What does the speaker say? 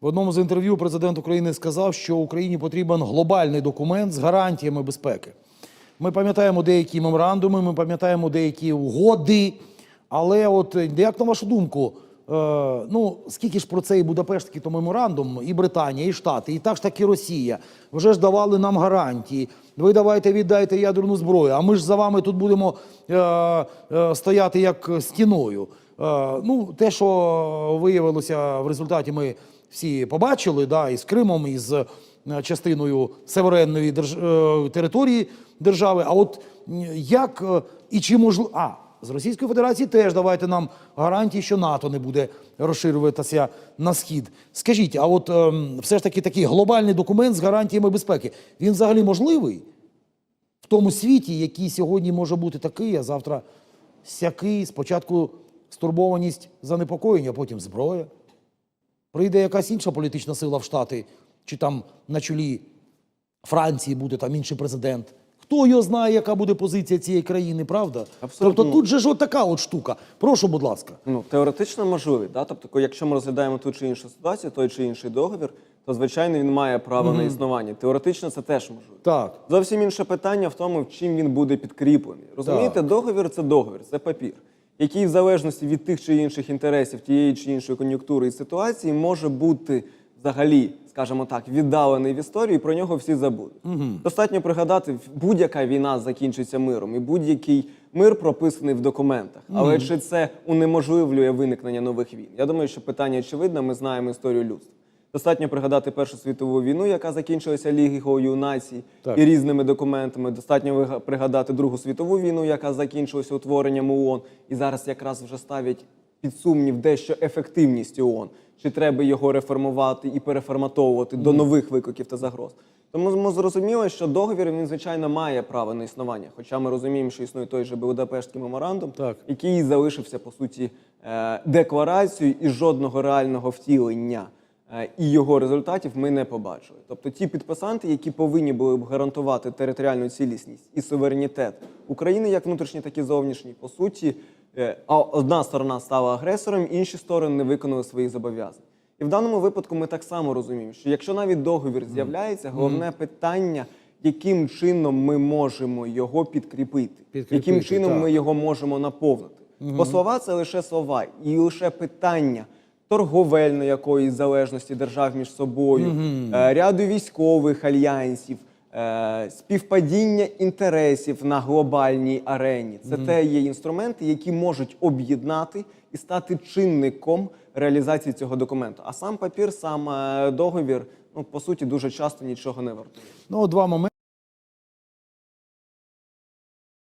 В одному з інтерв'ю президент України сказав, що Україні потрібен глобальний документ з гарантіями безпеки. Ми пам'ятаємо деякі меморандуми, ми пам'ятаємо деякі угоди. Але, от як на вашу думку, е, ну скільки ж про цей Будапештський то меморандум, і Британія, і Штати, і так ж таки Росія вже ж давали нам гарантії. Ви давайте віддайте ядерну зброю, а ми ж за вами тут будемо е, е, стояти як стіною. Е, ну, те, що виявилося в результаті, ми всі побачили, да, і з Кримом, і з е, частиною суверенної держ... е, території держави. А от як е, і чи можливо. А, з Російської Федерації теж давайте нам гарантії, що НАТО не буде розширюватися на схід. Скажіть, а от ем, все ж таки такий глобальний документ з гарантіями безпеки, він взагалі можливий в тому світі, який сьогодні може бути такий, а завтра сякий, спочатку стурбованість, занепокоєння, а потім зброя. Прийде якась інша політична сила в Штати, чи там на чолі Франції буде там інший президент. Хто його знає, яка буде позиція цієї країни, правда? Абсолютно. Тобто тут же ж от така от штука. Прошу, будь ласка. Ну, теоретично можливий. Да? Тобто, якщо ми розглядаємо ту чи іншу ситуацію, той чи інший договір, то звичайно він має право на існування. Теоретично це теж можливо. Так. Зовсім інше питання в тому, чим він буде підкріплений. Розумієте, Так. договір це договір, це папір, який в залежності від тих чи інших інтересів, тієї чи іншої кон'юнктури і ситуації може бути взагалі, скажімо так, віддалений в історію, і про нього всі забудуть. Достатньо пригадати, будь-яка війна закінчиться миром, і будь-який мир прописаний в документах. Але чи це унеможливлює виникнення нових війн? Я думаю, що питання очевидне, ми знаємо історію людства. Достатньо пригадати Першу світову війну, яка закінчилася Лігою націй і різними документами. Достатньо пригадати Другу світову війну, яка закінчилася утворенням ООН, і зараз якраз вже ставить під сумнів дещо ефективність ООН. Чи треба його реформувати і переформатовувати до нових викликів та загроз? Тому ми зрозуміли, що договір він звичайно має право на існування. Хоча ми розуміємо, що існує той же Будапештський меморандум, Так. який залишився по суті е, декларацією і жодного реального втілення і його результатів ми не побачили. Тобто ті підписанти, які повинні були б гарантувати територіальну цілісність і суверенітет України, як внутрішній, так і зовнішній, по суті, е, а одна сторона стала агресором, інші сторони не виконали своїх зобов'язань. І в даному випадку ми так само розуміємо, що якщо навіть договір з'являється, головне питання, яким чином ми можемо його підкріпити, Підкріпити, яким чином так. ми його можемо наповнити. Бо слова це лише слова, і лише питання торговельної якоїсь залежності держав між собою, е, ряду військових альянсів, е, співпадіння інтересів на глобальній арені. Це те є інструменти, які можуть об'єднати і стати чинником реалізації цього документу. А сам папір, сам е, договір, ну по суті, дуже часто нічого не вартує. Ну, два моменти.